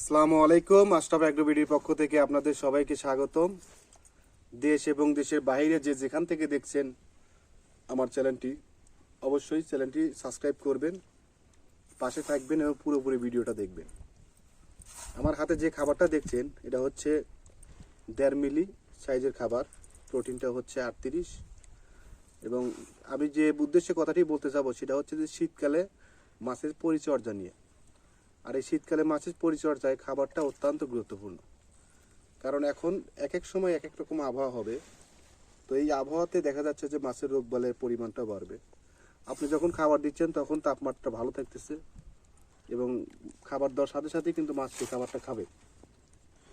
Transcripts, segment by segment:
আসসালামু আলাইকুম, আশরাফ অ্যাগ্রোবিডির পক্ষ থেকে আপনাদের সবাইকে স্বাগতম। দেশ এবং দেশের বাইরে যে যেখান থেকে দেখছেন আমার চ্যানেলটি, অবশ্যই চ্যানেলটি সাবস্ক্রাইব করবেন, পাশে থাকবেন এবং পুরোপুরি ভিডিওটা দেখবেন। আমার হাতে যে খাবারটা দেখছেন, এটা হচ্ছে দেড় মিলি সাইজের খাবার। প্রোটিনটা হচ্ছে আটত্রিশ। এবং আমি যে উদ্দেশ্যে কথাটি বলতে যাব সেটা হচ্ছে যে শীতকালে মাছের পরিচর্যা নিয়ে। আর এই শীতকালে মাছের পরিচর্যায় খাবারটা অত্যন্ত গুরুত্বপূর্ণ। কারণ এখন এক এক সময় এক এক রকম আবহাওয়া হবে, তো এই আবহাওয়াতে দেখা যাচ্ছে যে মাছের রোগ বালের পরিমাণটা বাড়বে। আপনি যখন খাবার দিচ্ছেন, তখন তাপমাত্রা ভালো থাকতেছে এবং খাবার দেওয়ার সাথে সাথে কিন্তু মাছ সেই খাবারটা খাবে।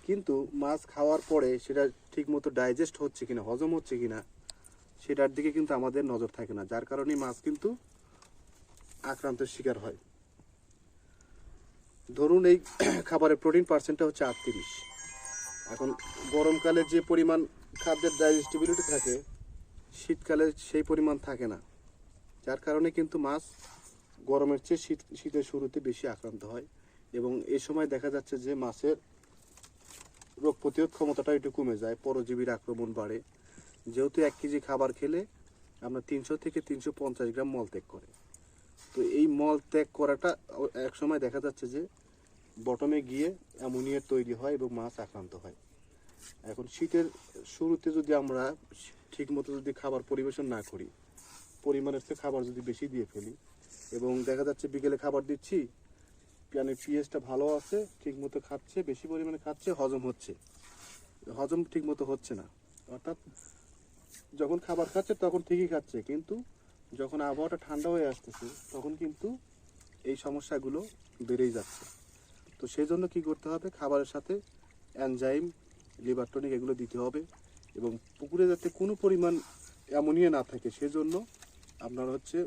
কিন্তু মাছ খাওয়ার পরে সেটা ঠিকমতো ডাইজেস্ট হচ্ছে কিনা, হজম হচ্ছে কিনা, সেটার দিকে কিন্তু আমাদের নজর থাকে না। যার কারণে মাছ কিন্তু আক্রান্তের শিকার হয়। ধরুন এই খাবারের প্রোটিন পার্সেন্টটা হচ্ছে আটত্রিশ। এখন গরমকালে যে পরিমাণ খাদ্যের ডাইজেস্টিবিলিটি থাকে, শীতকালে সেই পরিমাণ থাকে না। যার কারণে কিন্তু মাছ গরমের চেয়ে শীত, শীতের শুরুতে বেশি আক্রান্ত হয় এবং এ সময় দেখা যাচ্ছে যে মাছের রোগ প্রতিরোধ ক্ষমতাটা একটু কমে যায়, পরজীবীর আক্রমণ বাড়ে। যেহেতু এক কেজি খাবার খেলে আমরা তিনশো থেকে তিনশো পঞ্চাশ গ্রাম মল ত্যাগ করে। তো এই মল ত্যাগ করাটা এক সময় দেখা যাচ্ছে যে বটমে গিয়ে অ্যামোনিয়ার তৈরি হয় এবং মাছ আক্রান্ত হয়। এখন শীতের শুরুতে যদি আমরা ঠিকমতো যদি খাবার পরিবেশন না করি, পরিমাণের চেয়ে খাবার যদি বেশি দিয়ে ফেলি, এবং দেখা যাচ্ছে বিকেলে খাবার দিচ্ছি মানে পিএসটা ভালো আছে, ঠিকমতো খাচ্ছে, বেশি পরিমাণে খাচ্ছে, হজম হচ্ছে। হজম ঠিকমতো হচ্ছে না। অর্থাৎ যখন খাবার খাচ্ছে তখন ঠিকই খাচ্ছে, কিন্তু যখন আবহাওয়াটা ঠান্ডা হয়ে আসতেছে তখন কিন্তু এই সমস্যাগুলো বেড়েই যাচ্ছে। তো সেই জন্য কী করতে হবে? খাবারের সাথে অ্যানজাইম লিভার টনিক এগুলো দিতে হবে এবং পুকুরে যাতে কোনো পরিমাণ অ্যামোনিয়া না থাকে, সেজন্য আপনার হচ্ছে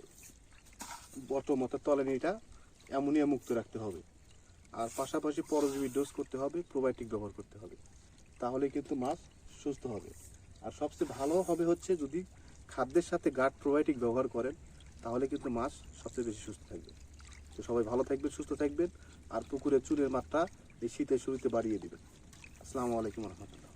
বটম অর্থাৎ তলানিটা অ্যামোনিয়া মুক্ত রাখতে হবে। আর পাশাপাশি পরজীবী ডোজ করতে হবে প্রোবায়োটিক ব্যবহার করতে হবে। তাহলে কিন্তু মাছ সুস্থ হবে। আর সবচেয়ে ভালো হবে হচ্ছে যদি খাদ্যের সাথে গার্ড প্রোবায়োটিক ব্যবহার করেন, তাহলে কিন্তু মাছ সবচেয়ে বেশি সুস্থ থাকবে। তো সবাই ভালো থাকবেন, সুস্থ থাকবেন। আর পুকুরে চুরের মাত্রা এই শীতের শুরুতে বাড়িয়ে দেবে। আসসালামু আলাইকুম রহমতুল্লাহ।